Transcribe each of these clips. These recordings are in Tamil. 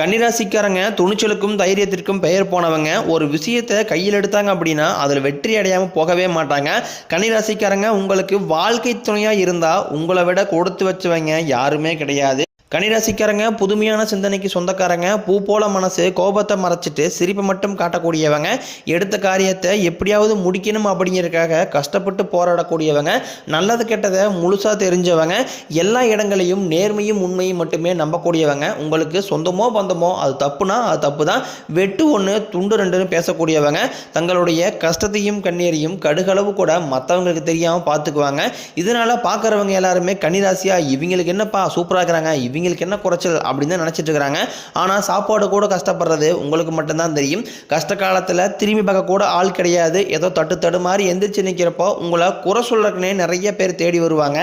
கன்னிராசிக்காரங்க துணிச்சலுக்கும் தைரியத்திற்கும் பெயர் போனவங்க ஒரு விஷயத்தை கையில் எடுத்தாங்க அப்படின்னா அதில் வெற்றி அடையாமல் போகவே மாட்டாங்க. கன்னிராசிக்காரங்க உங்களுக்கு வாழ்க்கை துணையாக இருந்தால் உங்களை விட கொடுத்து வச்சவங்க யாருமே கிடையாது. கனிராசிக்காரங்க புதுமையான சிந்தனைக்கு சொந்தக்காரங்க பூ போல மனசு கோபத்தை மறைச்சிட்டு சிரிப்பை மட்டும் காட்டக்கூடியவங்க எடுத்த காரியத்தை எப்படியாவது முடிக்கணும் அப்படிங்கிறதுக்காக கஷ்டப்பட்டு போராடக்கூடியவங்க நல்லது கெட்டதை முழுசாக தெரிஞ்சவங்க எல்லா இடங்களையும் நேர்மையும் உண்மையும் மட்டுமே நம்பக்கூடியவங்க. உங்களுக்கு சொந்தமோ பந்தமோ அது தப்புனா அது தப்பு தான் வெட்டு ஒன்று துண்டு ரெண்டுன்னு பேசக்கூடியவங்க. தங்களுடைய கஷ்டத்தையும் கண்ணீரையும் கடுகளவு கூட மற்றவங்களுக்கு தெரியாமல் பார்த்துக்குவாங்க. இதனால் பார்க்குறவங்க எல்லாருமே கன்னிராசியாக இவங்களுக்கு என்னப்பா சூப்பராக இருக்கிறாங்க இவங்க இவங்களுக்கு என்ன குறைச்சல் அப்படின்னு தான் நினச்சிட்டு இருக்கிறாங்க. ஆனால் சாப்பாடு கூட கஷ்டப்படுறது உங்களுக்கு மட்டும்தான் தெரியும். கஷ்ட காலத்தில் திரும்பி பார்க்க கூட ஆள் கிடையாது. ஏதோ தட்டு தடுமாறி மாதிரி எந்திரிச்சு நிற்கிறப்போ உங்களை குறை சொல்கிறக்குன்னே நிறைய பேர் தேடி வருவாங்க.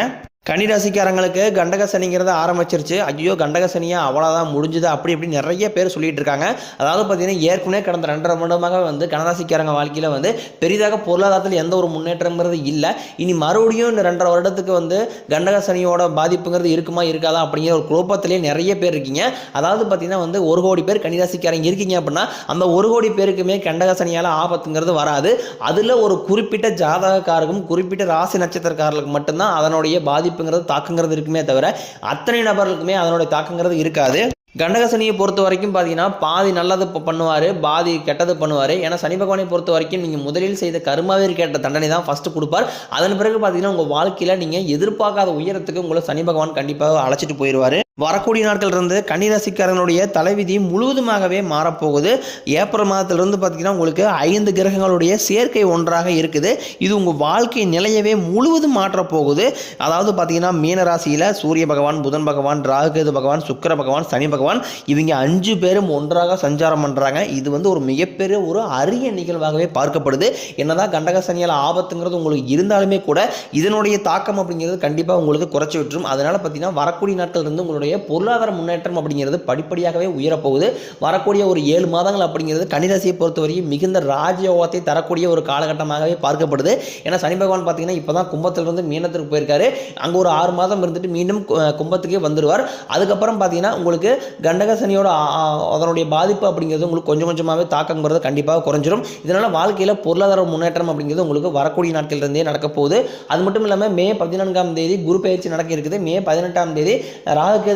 கன்னிராசிக்காரங்களுக்கு கண்டக சனிங்கிறத ஆரம்பிச்சிருச்சு. ஐயோ கண்டக சனியா அவ்வளோதான் முடிஞ்சுது? அப்படி இப்படி நிறைய பேர் சொல்லிட்டு இருக்காங்க. அதாவது பார்த்தீங்கன்னா ஏற்கனவே கடந்த ரெண்டரை வருடமாக வந்து கனராசிக்காரங்க வாழ்க்கையில் வந்து பெரிதாக பொருளாதாரத்தில் எந்த ஒரு முன்னேற்றங்கிறது இல்லை. இனி மறுபடியும் இந்த ரெண்டரை வருடத்துக்கு வந்து கண்டக சனியோட பாதிப்புங்கிறது இருக்குமா இருக்காதா? அப்படிங்கிற ஒரு குழப்பத்திலே நிறைய பேர் இருக்கீங்க. அதாவது பார்த்தீங்கன்னா வந்து ஒரு கோடி பேர் கன்னிராசிக்காரங்க இருக்கீங்க அப்படின்னா அந்த ஒரு கோடி பேருக்குமே கண்டக சனியால் ஆபத்துங்கிறது வராது. அதில் ஒரு குறிப்பிட்ட ஜாதகக்காரருக்கும் குறிப்பிட்ட ராசி நட்சத்திரக்காரர்களுக்கு மட்டும்தான் அதனுடைய பாதிப்பு பாதிப்புங்கிறது தாக்கங்கிறது இருக்குமே தவிர அத்தனை நபர்களுக்குமே அதனுடைய தாக்கங்கிறது இருக்காது. கண்டகசனியை பொறுத்த வரைக்கும் பார்த்தீங்கன்னா பாதி நல்லது பண்ணுவார் பாதி கெட்டது பண்ணுவார். ஏன்னா சனி பகவானை பொறுத்த வரைக்கும் நீங்கள் முதலில் செய்த கருமாவிற்கு கேட்ட தண்டனை தான் ஃபஸ்ட்டு கொடுப்பார். அதன் பிறகு பார்த்தீங்கன்னா உங்கள் வாழ்க்கையில் நீங்கள் எதிர்பார்க்காத உயரத்துக்கு உங்களை சனி பகவான் கண்டிப்பாக அழைச்சிட்டு போயிடுவார் வரக்கூடிய நாட்கள் இருந்து கன்னிராசிக்காரனுடைய தலைவிதி முழுவதுமாகவே மாறப்போகுது. ஏப்ரல் மாதத்திலிருந்து பார்த்தீங்கன்னா உங்களுக்கு ஐந்து கிரகங்களுடைய சேர்க்கை ஒன்றாக இருக்குது. இது உங்கள் வாழ்க்கை நிலையவே முழுவதும் மாற்றப் போகுது அதாவது பார்த்தீங்கன்னா மீன ராசியில் சூரிய பகவான் புதன் பகவான் ராகுகேது பகவான் சுக்கிர பகவான் சனி பகவான் இவங்க அஞ்சு பேரும் ஒன்றாக சஞ்சாரம் பண்ணுறாங்க இது வந்து ஒரு மிகப்பெரிய ஒரு அரிய நிகழ்வாகவே பார்க்கப்படுது. என்னதான் கண்டக சனியால் ஆபத்துங்கிறது உங்களுக்கு இருந்தாலுமே கூட இதனுடைய தாக்கம் அப்படிங்கிறது கண்டிப்பாக உங்களுக்கு குறைச்சி விட்டுரும். அதனால் பார்த்தீங்கன்னா வரக்கூடிய நாட்கள் இருந்து உங்களுடைய பொருளாதார முன்னேற்றம் அப்படிங்கிறது படிப்படியாகவே உயரப்போகுது. வரக்கூடிய ஒரு ஏழு மாதங்கள் அப்படிங்கிறது கன்னிராசியை பொறுத்தவரையும் மிகுந்த ராஜயோகத்தை தரக்கூடிய ஒரு காலகட்டமாகவே பார்க்கப்படுது. ஏன்னா சனி பகவான் பார்த்தீங்கன்னா இப்போ தான் கும்பத்திலிருந்து மீனத்திற்கு போயிருக்காரு. அங்கே ஒரு ஆறு மாதம் இருந்துட்டு மீண்டும் கும்பத்துக்கே வந்துடுவார் அதுக்கப்புறம் பார்த்தீங்கன்னா உங்களுக்கு கண்டக சனியோட அதனுடைய பாதிப்பு அப்படிங்கிறது உங்களுக்கு கொஞ்சம் கொஞ்சமாகவே தாக்கங்கிறது கண்டிப்பாக குறைஞ்சிரும். இதனால் வாழ்க்கையில் பொருளாதார முன்னேற்றம் அப்படிங்கிறது உங்களுக்கு வரக்கூடிய நாட்கள்லேருந்தே நடக்க போகுது. அது மட்டும் இல்லாமல் மே பதினான்காம் தேதி குரு பயிற்சி நடக்க இருக்குது. மே பதினெட்டாம் தேதி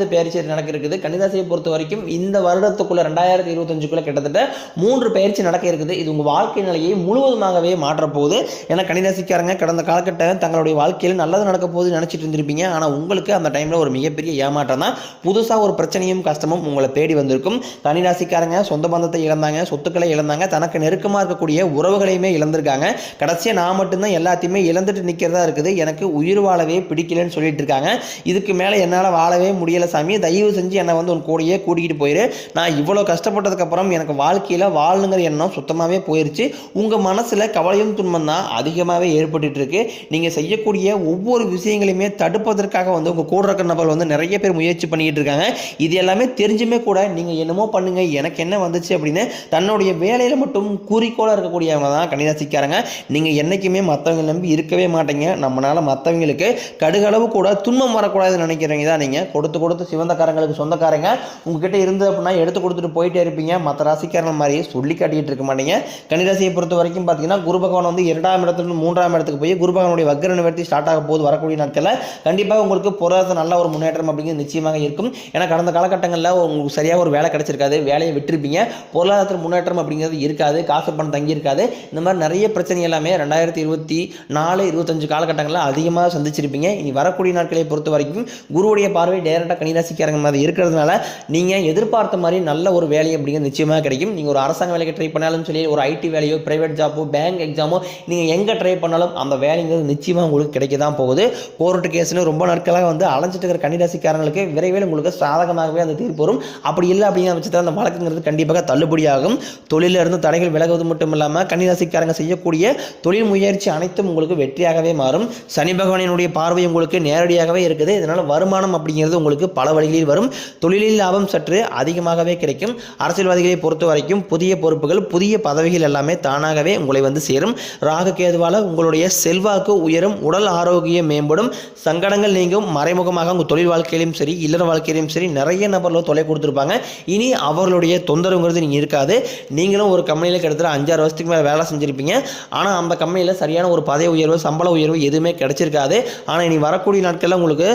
ராகுகேது பயிற்சி நடக்க இருக்குது கன்னிராசியை பொறுத்த வரைக்கும் இந்த வருடத்துக்குள்ள ரெண்டாயிரத்தி இருபத்தஞ்சுக்குள்ள கிட்டத்தட்ட மூன்று பயிற்சி நடக்க இருக்குது இது உங்கள் வாழ்க்கை நிலையை முழுவதுமாகவே மாற்றப்போகுது. ஏன்னா கன்னிராசிக்காரங்க கடந்த காலகட்டம் தங்களுடைய வாழ்க்கையில் நல்லது நடக்க போகுது நினச்சிட்டு இருந்திருப்பீங்க. ஆனால் உங்களுக்கு அந்த டைமில் ஒரு மிகப்பெரிய ஏமாற்றம் தான். புதுசாக ஒரு பிரச்சனையும் கஷ்டமும் உங்களை தேடி வந்திருக்கும். கன்னிராசிக்காரங்க சொந்த பந்தத்தை இழந்தாங்க சொத்துக்களை இழந்தாங்க தனக்கு நெருக்கமாக இருக்கக்கூடிய உறவுகளையுமே இழந்திருக்காங்க. கடைசியாக நான் மட்டும்தான் எல்லாத்தையுமே இழந்துட்டு நிற்கிறதா இருக்குது. எனக்கு உயிர் வாழவே பிடிக்கலன்னு சொல்லிட்டு இருக்காங்க. இதுக்கு மேலே என்னால் வாழவே முடியலை சாமி தயவு செஞ்சு என்னை வந்து உன் கூடயே கூட்டிகிட்டு போயிரு. நான் இவ்வளோ கஷ்டப்பட்டதுக்கப்புறம் எனக்கு வாழ்க்கையில் வாழணுங்கிற எண்ணம் சுத்தமாகவே போயிருச்சு. உங்கள் மனசில் கவலையும் துன்பம் தான் அதிகமாகவே ஏற்பட்டுட்டு இருக்கு. நீங்கள் செய்யக்கூடிய ஒவ்வொரு விஷயங்களையுமே தடுப்பதற்காக வந்து உங்கள் கூட இருக்கிற நபர் வந்து நிறைய பேர் முயற்சி பண்ணிக்கிட்டு இருக்காங்க. இது எல்லாமே தெரிஞ்சுமே கூட நீங்கள் என்னமோ பண்ணுங்க எனக்கு என்ன வந்துச்சு அப்படின்னு தன்னுடைய வேலையில் மட்டும் குறிக்கோளாக இருக்கக்கூடியவங்க தான் கன்னிராசிக்காரங்க. நீங்கள் என்றைக்குமே மற்றவங்க நம்பி இருக்கவே மாட்டீங்க. நம்மளால் மற்றவங்களுக்கு கடுகளவு கூட துன்பம் வரக்கூடாதுன்னு நினைக்கிறவங்க தான் நீங்கள் கொடுத்து கூட சிவந்த சிவந்தக்காரங்களுக்கு சொந்தக்காரங்க உங்ககிட்ட இருந்து அப்படின்னா எடுத்து கொடுத்துட்டு போயிட்டே இருப்பீங்க. மற்ற ராசிக்காரங்க மாதிரி சொல்லி காட்டிக்கிட்டு இருக்க மாட்டீங்க. கன்னிராசியை பொறுத்த வரைக்கும் பார்த்தீங்கன்னா குரு பகவான் வந்து இரண்டாம் இடத்துல மூன்றாம் இடத்துக்கு போய் குரு பகவானுடைய வக்கர நிவர்த்தி ஸ்டார்ட் ஆக போது வரக்கூடிய நாட்களில். கண்டிப்பாக உங்களுக்கு பொருளாதார நல்ல ஒரு முன்னேற்றம் அப்படிங்கிறது நிச்சயமாக இருக்கும். ஏன்னா கடந்த காலகட்டங்களில் உங்களுக்கு சரியாக ஒரு வேலை கிடைச்சிருக்காது. வேலையை விட்டுருப்பீங்க. பொருளாதாரத்தில் முன்னேற்றம் அப்படிங்கிறது இருக்காது. காசு பணம் தங்கி இருக்காது. இந்த மாதிரி நிறைய பிரச்சனை எல்லாமே ரெண்டாயிரத்தி இருபத்தி நாலு இருபத்தஞ்சு காலகட்டங்களில் அதிகமாக சந்திச்சிருப்பீங்க. இனி வரக்கூடிய நாட்களை பொறுத்த வரைக்கும் குருவுடைய பார்வை டேரெக்டாக கன்னிராசிக்காரங்க மாதிரி இருக்கிறதுனால நீங்கள் எதிர்பார்த்த மாதிரி நல்ல ஒரு வேலை அப்படிங்கிறது நிச்சயமாக கிடைக்கும். நீங்கள் ஒரு அரசாங்க வேலைக்கு ட்ரை பண்ணாலும் சரி ஒரு ஐடி வேலையோ பிரைவேட் ஜாப்போ பேங்க் எக்ஸாமோ நீங்கள் எங்கே ட்ரை பண்ணாலும் அந்த வேலைங்கிறது நிச்சயமாக உங்களுக்கு கிடைக்க தான் போகுது கோர்ட்டு கேஸ்னு ரொம்ப நாட்களாக வந்து அலைஞ்சிட்டு இருக்கிற கன்னிராசிக்காரங்களுக்கு விரைவில் உங்களுக்கு சாதகமாகவே அந்த தீர்ப்பு வரும். அப்படி இல்லை அப்படிங்கிற பட்சத்தில் அந்த வழக்குங்கிறது கண்டிப்பாக தள்ளுபடியாகும் தொழிலிருந்து தடைகள் விலகுவது மட்டும் இல்லாமல் கன்னிராசிக்காரங்க செய்யக்கூடிய தொழில் முயற்சி அனைத்தும் உங்களுக்கு வெற்றியாகவே மாறும். சனி பகவானினுடைய பார்வை உங்களுக்கு நேரடியாகவே இருக்குது. இதனால் வருமானம் அப்படிங்கிறது உங்களுக்கு பல வழிகளில் வரும். தொழிலில் லாபம் சற்று அதிகமாகவே கிடைக்கும். அரசியல்வாதிகளை பொறுத்த வரைக்கும் புதிய பொறுப்புகள் புதிய பதவிகள் எல்லாமே தானாகவே உங்களை வந்து சேரும். ராகு கேதுவால் உங்களுடைய செல்வாக்கு உயரும் உடல் ஆரோக்கியம் மேம்படும். சங்கடங்கள் நீங்கும். மறைமுகமாக உங்கள் தொழில் வாழ்க்கையிலும் சரி இல்லற வாழ்க்கையிலும் சரி நிறைய நபர்கள் தொலை கொடுத்துருப்பாங்க. இனி அவர்களுடைய தொந்தரவுங்கிறது நீங்கள் இருக்காது. நீங்களும் ஒரு கம்பெனியில் கிட்டத்தட்ட அஞ்சாறு வருஷத்துக்கு மேலே வேலை செஞ்சுருப்பீங்க. ஆனால் அந்த கம்பெனியில் சரியான ஒரு பதவி உயர்வு சம்பள உயர்வு எதுவுமே கிடைச்சிருக்காது. ஆனால் இனி வரக்கூடிய நாட்களில் உங்களுக்கு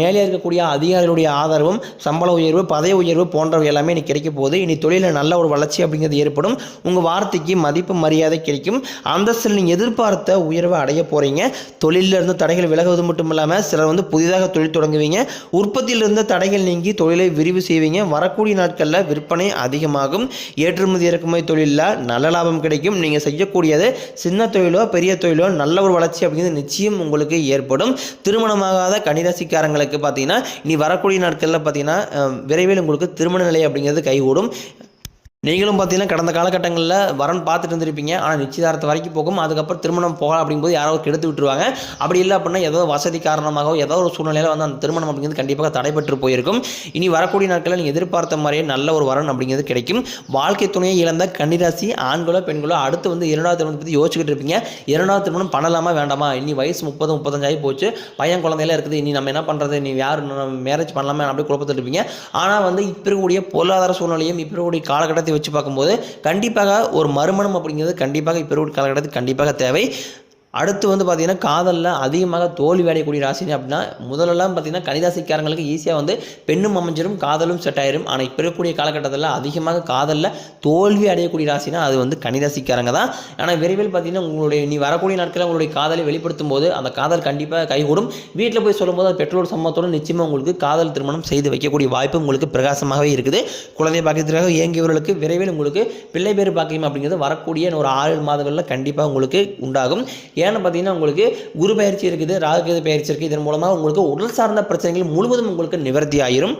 மேலே இருக்கக்கூடிய அதிகாரிகளுடைய ஆதரவும் சம்பள உயர்வு பதவி உயர்வு போன்றவை எல்லாமே இனி கிடைக்க போகுது. இனி தொழிலில் நல்ல ஒரு வளர்ச்சி அப்படிங்கிறது ஏற்படும். உங்கள் வார்த்தைக்கு மதிப்பு மரியாதை கிடைக்கும். அந்தஸ்தில் நீங்கள் எதிர்பார்த்த உயர்வை அடைய போகிறீங்க தொழிலில் இருந்து தடைகள் விலகுவது மட்டும் இல்லாமல் சிலர் வந்து புதிதாக தொழில் தொடங்குவீங்க. உற்பத்தியில் இருந்த தடைகள் நீங்கி தொழிலை விரிவு செய்வீங்க. வரக்கூடிய நாட்களில் விற்பனை அதிகமாகும். ஏற்றுமதி இறக்குமதி தொழிலில் நல்ல லாபம் கிடைக்கும். நீங்கள் செய்யக்கூடியது சின்ன தொழிலோ பெரிய தொழிலோ நல்ல ஒரு வளர்ச்சி அப்படிங்கிறது நிச்சயம் உங்களுக்கு ஏற்படும். திருமணமாகாத கன்னிராசிக்காரங்களுக்கு பார்த்தீங்கன்னா இனி வர வரக்கூடிய நாட்களில் பார்த்தீங்கன்னா விரைவில் உங்களுக்கு திருமண நிலை அப்படிங்கிறது கைகூடும். நீங்களும் பார்த்தீங்கன்னா கடந்த காலகட்டங்களில் வரன் பார்த்துட்டு இருந்திருப்பீங்க. ஆனால் நிச்சயதாரத்தை வரைக்கும் போகும். அதுக்கப்புறம் திருமணம் போகலாம் அப்படிங்கும்போது யாரோ கெடுத்து விட்டுருவாங்க. அப்படி இல்லை அப்படின்னா ஏதோ வசதி காரணமாகவோ ஏதோ ஒரு சூழ்நிலையில் வந்து அந்த திருமணம் அப்படிங்கிறது கண்டிப்பாக தடைபட்டு போயிருக்கும். இனி வரக்கூடிய நாட்களில் நீங்கள் எதிர்பார்த்த மாதிரியே நல்ல ஒரு வரன் அப்படிங்கிறது கிடைக்கும். வாழ்க்கை துணையை இழந்த கன்னிராசி ஆண்களோ பெண்களோ அடுத்து வந்து இரண்டாவது திருமணத்தை பற்றி யோசிச்சுக்கிட்டு இருப்பீங்க. இரண்டாவது திருமணம் பண்ணலாமா வேண்டாமா? இனி வயசு முப்பது முப்பத்தஞ்சாயி போச்சு. பையன் குழந்தையில இருக்குது. இனி நம்ம என்ன பண்ணுறது நீ யார் மேரேஜ் பண்ணலாமா அப்படி குழப்பத்தில் இருப்பீங்க. ஆனால் வந்து இப்போ இருக்கக்கூடிய பொருளாதார சூழ்நிலையும் இப்போ இருக்கக்கூடிய காலகட்டத்தை வச்சு பார்க்கும்போது கண்டிப்பாக ஒரு மறுமணம் அப்படிங்கிறது கண்டிப்பாக இப்போ ஒரு காலகட்டத்துக்கு கண்டிப்பாக தேவை. அடுத்து வந்து பார்த்தீங்கன்னா காதலில் அதிகமாக தோல்வி அடையக்கூடிய ராசினி அப்படின்னா முதல்லலாம் பார்த்தீங்கன்னா கணிதாசிக்காரங்களுக்கு ஈஸியாக வந்து பெண்ணும் அமைஞ்சிரும் காதலும் செட் ஆயிரும். ஆனால் இப்போ இருக்கக்கூடிய காலகட்டத்தில் அதிகமாக காதலில் தோல்வி அடையக்கூடிய ராசினா அது வந்து கணிதாசிக்காரங்க தான். ஆனால் விரைவில் பார்த்தீங்கன்னா உங்களுடைய நீ வரக்கூடிய நாட்களில் உங்களுடைய காதலை வெளிப்படுத்தும் போது அந்த காதல் கண்டிப்பாக கைகூடும். வீட்டில் போய் சொல்லும்போது அது பெற்றோர் சம்மத்தோடு நிச்சயமாக உங்களுக்கு காதல் திருமணம் செய்து வைக்கக்கூடிய வாய்ப்பு உங்களுக்கு பிரகாசமாகவே இருக்குது. குழந்தை பாக்கியத்திற்காக இயங்கியவர்களுக்கு விரைவில் உங்களுக்கு பிள்ளை பேர் பாக்கியம் அப்படிங்கிறது வரக்கூடிய ஒரு ஆறு மாதங்களில் கண்டிப்பாக உங்களுக்கு உண்டாகும். ஏ ஏன்னு பார்த்தீங்கன்னா உங்களுக்கு குரு பயிற்சி இருக்குது ராகுகேது பயிற்சி இருக்குது இதன் மூலமாக உங்களுக்கு உடல் சார்ந்த பிரச்சனைகள் முழுவதும் உங்களுக்கு நிவர்த்தி ஆயிரும்.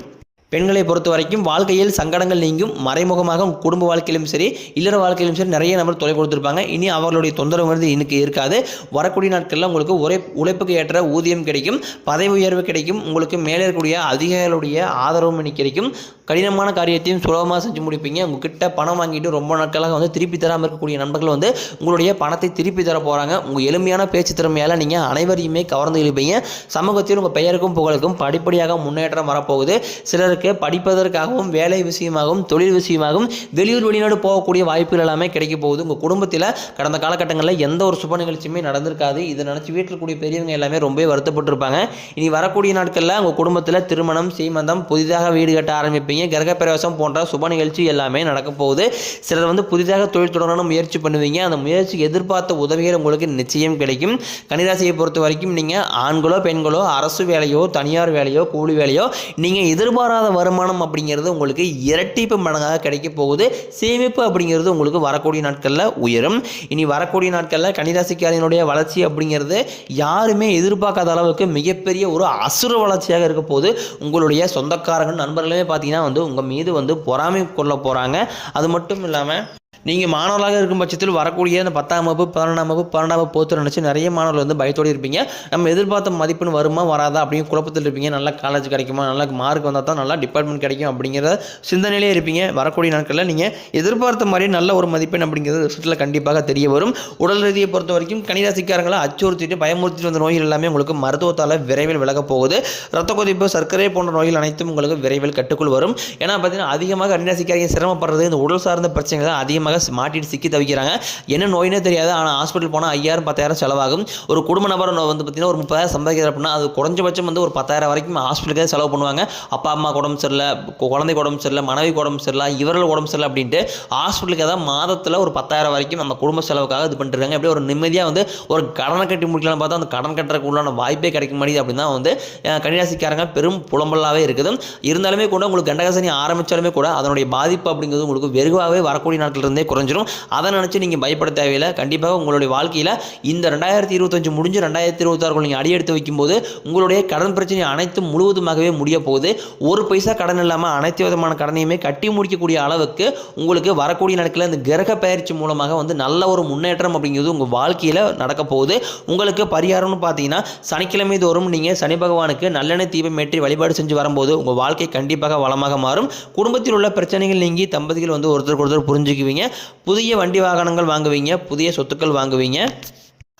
பெண்களை பொறுத்த வரைக்கும் வாழ்க்கையில் சங்கடங்கள் நீங்கும் மறைமுகமாக குடும்ப வாழ்க்கையிலும் சரி இல்லற வாழ்க்கையிலும் சரி நிறைய நபர் தொலை கொடுத்துருப்பாங்க. இனி அவர்களுடைய தொந்தரவுங்கிறது இன்னைக்கு இருக்காது. வரக்கூடிய நாட்களில் உங்களுக்கு ஒரே உழைப்புக்கு ஏற்ற ஊதியம் கிடைக்கும் பதவி உயர்வு கிடைக்கும் உங்களுக்கு மேலே இருக்கக்கூடிய அதிகாரிகளுடைய ஆதரவும் இன்னைக்கு கிடைக்கும். கடினமான காரியத்தையும் சுலபமாக செஞ்சு முடிப்பீங்க. உங்ககிட்ட பணம் வாங்கிட்டு ரொம்ப நாட்களாக வந்து திருப்பி தராமல் இருக்கக்கூடிய நண்பர்கள் வந்து உங்களுடைய பணத்தை திருப்பி தர போகிறாங்க உங்கள் எளிமையான பேச்சு திறமையால் நீங்கள் அனைவரையுமே கவர்ந்து இழுப்பீங்க. சமூகத்தில் உங்கள் பெயருக்கும் புகழுக்கும் படிப்படியாக முன்னேற்றம் வரப்போகுது. சிலர் சிலருக்கு படிப்பதற்காகவும் வேலை விஷயமாகவும் தொழில் விஷயமாகவும் வெளியூர் வெளிநாடு போகக்கூடிய வாய்ப்புகள் எல்லாமே கிடைக்க போகுது. உங்கள் குடும்பத்தில் கடந்த காலகட்டங்களில் எந்த ஒரு சுப நிகழ்ச்சியுமே நடந்திருக்காது. இதை நினச்சி வீட்டில் கூடிய பெரியவங்க எல்லாமே ரொம்ப வருத்தப்பட்டிருப்பாங்க. இனி வரக்கூடிய நாட்களில் உங்கள் குடும்பத்தில் திருமணம் சீமந்தம் புதிதாக வீடு கட்ட ஆரம்பிப்பீங்க. கிரகப்பிரவேசம் போன்ற சுப நிகழ்ச்சி எல்லாமே நடக்க போகுது. சிலர் வந்து புதிதாக தொழில் தொடங்கணும் முயற்சி பண்ணுவீங்க. அந்த முயற்சி எதிர்பார்த்த உதவிகள் உங்களுக்கு நிச்சயம் கிடைக்கும். கன்னிராசியை பொறுத்த வரைக்கும் நீங்கள் ஆண்களோ பெண்களோ அரசு வேலையோ தனியார் வேலையோ கூலி வேலையோ நீங்கள் எதிர்பாராத வருமானம் அப்படிங்கிறது உங்களுக்கு இரட்டிப்பு மடங்காக கிடைக்க போகுது. சேமிப்பு அப்படிங்கிறது உங்களுக்கு வரக்கூடிய நாட்களில் உயரும். இனி வரக்கூடிய நாட்களில் கன்னிராசிக்காரனுடைய வளர்ச்சி அப்படிங்கிறது யாருமே எதிர்பார்க்காத அளவுக்கு மிகப்பெரிய ஒரு அசுர வளர்ச்சியாக இருக்க போது உங்களுடைய சொந்தக்காரங்க நண்பர்களுமே பார்த்தீங்கன்னா வந்து உங்கள் மீது வந்து பொறாமை கொள்ள போகிறாங்க அது மட்டும் இல்லாமல் நீங்கள் மாணவர்களாக இருக்கும் பட்சத்தில் வரக்கூடிய அந்த பத்தாம் வகுப்பு பதினொன்றாம் வகுப்பு பன்னெண்டாம் வகுப்பு போத்து நினச்சி நிறைய மாணவர்கள் வந்து பயத்தோடு இருப்பீங்க. நம்ம எதிர்பார்த்த மதிப்பெண் வருமா வராதா அப்படின்னு குழப்பத்தில் இருப்பீங்க. நல்ல காலேஜ் கிடைக்குமா நல்ல மார்க் வந்தால் தான் நல்லா டிபார்ட்மெண்ட் கிடைக்கும் அப்படிங்கிற சிந்தனையிலே இருப்பீங்க. வரக்கூடிய நாட்களில் நீங்கள் எதிர்பார்த்த மாதிரி நல்ல ஒரு மதிப்பெண் அப்படிங்கிறது ரிசல்ட்டில் கண்டிப்பாக தெரிய வரும். உடல் ரீதியை பொறுத்த வரைக்கும் கன்னிராசிக்காரங்களை அச்சுறுத்திட்டு பயமுறுத்திட்டு வந்த நோய்கள் எல்லாமே உங்களுக்கு மருத்துவத்தால் விரைவில் விலகப் போகுது. ரத்த கொதிப்பு சர்க்கரை போன்ற நோய்கள் அனைத்தும் உங்களுக்கு விரைவில் கட்டுக்குள் வரும். ஏன்னா பார்த்தீங்கன்னா அதிகமாக கன்னிராசிக்காரங்க சிரமப்படுறது இந்த உடல் சார்ந்த பிரச்சனைகள் தான் அதிகமாக மாட்டிட்டு சிக்கி தவிக்கிறாங்க. என்ன நோயினே தெரியாது. ஆனால் ஹாஸ்பிட்டல் போனால் ஐயாயிரம் பத்தாயிரம் செலவாகும். ஒரு குடும்ப நபர் வந்து பார்த்தீங்கன்னா ஒரு முப்பதாயிரம் சம்பாதிக்கிறார் அப்படின்னா அது குறைஞ்சபட்சம் வந்து ஒரு பத்தாயிரம் வரைக்கும் ஹாஸ்பிட்டலுக்கு செலவு பண்ணுவாங்க. அப்பா அம்மா உடம்பு சரியில்லை குழந்தை குழந்தைக்கு உடம்பு சரியில்லை மனைவி உடம்பு சரியில்லை இவர்கள் உடம்பு சரியில்லை அப்படின்ட்டு ஹாஸ்பிட்டலுக்கு ஏதாவது மாதத்தில் ஒரு பத்தாயிரம் வரைக்கும் நம்ம குடும்ப செலவுக்காக இது பண்ணிருக்காங்க அப்படியே ஒரு நிம்மதியாக வந்து ஒரு கடனை கட்டி முடிக்கலாம்னு பார்த்தா அந்த கடன் கட்டுறதுக்கு உள்ளான வாய்ப்பே கிடைக்க மாட்டேங்குது அப்படின்னா வந்து அஹ், கன்னிராசிக்காரங்க பெரும் புலம்பலாகவே இருக்குது. இருந்தாலுமே கூட உங்களுக்கு கண்டகசனி ஆரம்பித்தாலுமே கூட அதனுடைய பாதிப்பு அப்படிங்கிறது உங்களுக்கு வெகுவாகவே வரக்கூடிய நாட்கள் இருந்தே குறைஞ்சிரும். அதை நினச்சி நீங்கள் பயப்பட தேவையில்லை. கண்டிப்பாக உங்களுடைய வாழ்க்கையில் இந்த ரெண்டாயிரத்தி இருபத்தஞ்சு முடிஞ்சு ரெண்டாயிரத்தி இருபத்தாறுக்குள்ள நீங்கள் அடியெடுத்து வைக்கும்போது உங்களுடைய கடன் பிரச்சனை அனைத்தும் முழுவதுமாகவே முடிய போகுது. ஒரு பைசா கடன் இல்லாமல் அனைத்து விதமான கடனையுமே கட்டி முடிக்கக்கூடிய அளவுக்கு உங்களுக்கு வரக்கூடிய நாட்களில் இந்த கிரக பயிற்சி மூலமாக வந்து நல்ல ஒரு முன்னேற்றம் அப்படிங்கிறது உங்கள் வாழ்க்கையில் நடக்க போகுது. உங்களுக்கு பரிகாரம்னு பார்த்தீங்கன்னா சனிக்கிழமை தோறும் நீங்கள் சனி பகவானுக்கு நல்லெண்ணெய் தீபம் ஏற்றி வழிபாடு செஞ்சு வரும்போது உங்கள் வாழ்க்கை கண்டிப்பாக வளமாக மாறும். குடும்பத்தில் உள்ள பிரச்சனைகள் நீங்கி தம்பதிகள் வந்து ஒருத்தருக்கு ஒருத்தர் புரிஞ்சுக்குவீங்க. புதிய வண்டி வாகனங்கள் வாங்குவீங்க புதிய சொத்துக்கள் வாங்குவீங்க.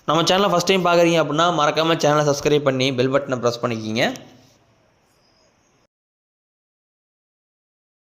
நம்ம சேனலை ஃபஸ்ட் டைம் பார்க்குறீங்க அப்படின்னா மறக்காமல் சேனலை சப்ஸ்கிரைப் பண்ணி பெல் பட்டனை ப்ரெஸ் பண்ணிக்கிங்க.